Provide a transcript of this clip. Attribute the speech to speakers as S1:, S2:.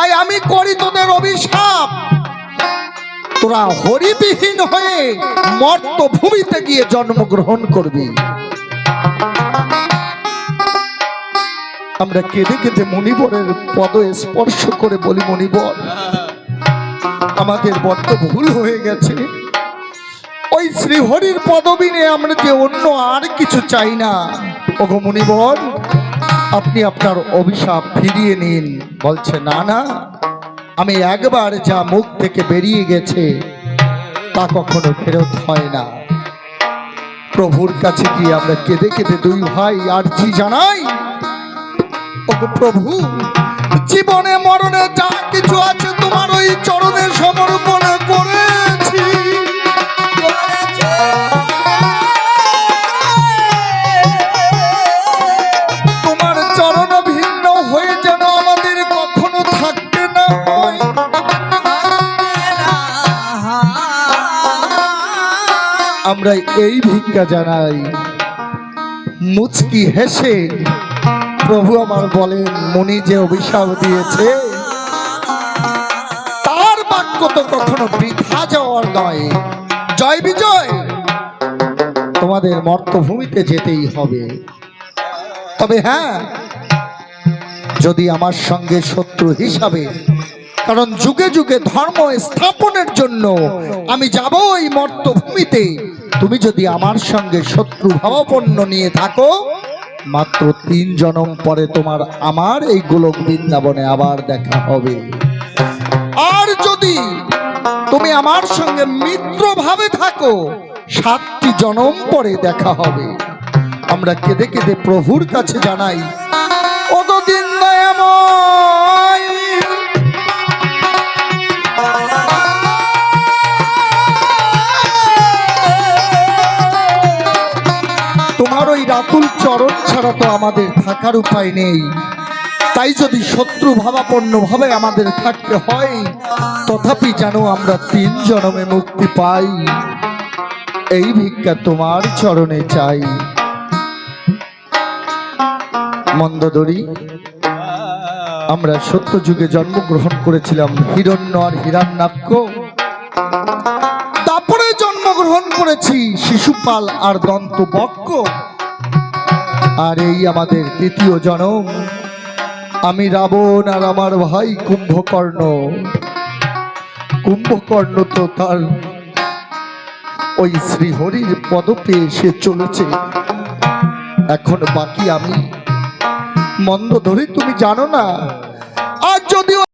S1: তাই আমি করি তোদের অভিশাপ। তোরা হরিবিহীন হয়ে মর্ত ভূমিতে গিয়ে জন্মগ্রহণ করবি। আমরা কেঁদে কেঁদে মণিবরের পদ স্পর্শ করে বলি, মণিবর, আমাদের বড্ড ভুল হয়ে গেছে। ওই শ্রীহরির পদবী নিয়ে আমরা যে অন্য আর কিছু চাই না। ওগো মণিবর আপনি আপনার অভিশাপ ফিরিয়ে নিন। বলছে, না না, আমি একবার যা মুখ থেকে বেরিয়ে গেছে, তা কখনো ফেরত হয় না। প্রভুর কাছে গিয়ে আমরা কেঁদে কেঁদে দুই ভাই আর্জি জানাই, ওগো প্রভু, জীবনে মরণে যা কিছু আছে তোমার ওই চরণে সমর্পণ আমরা এই ভিক্ষা জানাই। মুচকি হেসে প্রভু আমার বলেন, মনি যে অভিশাপ দিয়েছে, তার বাক্য তো কখনো বৃথা যাওয়ার নয়। জয় বিজয়, তোমাদের মর্তভূমিতে যেতেই হবে। তবে হ্যাঁ যদি আমার সঙ্গে শত্রু হিসাবে, কারণ যুগে যুগে ধর্ম স্থাপনের জন্য আমি যাব এই মর্তভূমিতে তুমি যদি আমার সঙ্গে শত্রু ভাবাপন্ন নিয়ে থাকো, মাত্র তিন জনম পরে তোমার আমার এই গোলক বৃন্দাবনে আবার দেখা হবে। আর যদি তুমি আমার সঙ্গে মিত্র ভাবে থাকো, সাতটি জনম পরে দেখা হবে। আমরা কেঁদে কেঁদে প্রভুর কাছে জানাই অতদিন দয়াময় রাতুল চরণ ছাড়া তো আমাদের থাকার উপায় নেই। তাই যদি শত্রু ভাবাপন্ন ভাবে আমাদের থাকতে হয়, তথাপি যেন আমরা তিন জনমে মুক্তি পাই। এই ভিক্ষা তোমার চরণে চাই। মন্দদরি, আমরা সত্য যুগে জন্মগ্রহণ করেছিলাম হিরণ্য আর হিরণ্যাক্ষ তারপরে জন্মগ্রহণ করেছি শিশুপাল আর দন্ত বক্ষ আর এই আমাদের তৃতীয় জনম। আমি রাবণ আর আমার ভাই কুম্ভকর্ণ। কুম্ভকর্ণ তো তার ওই শ্রীহরির পদপে এসে চলেছে। এখন বাকি আমি মন্দ ধরে তুমি জানো না। আর যদিও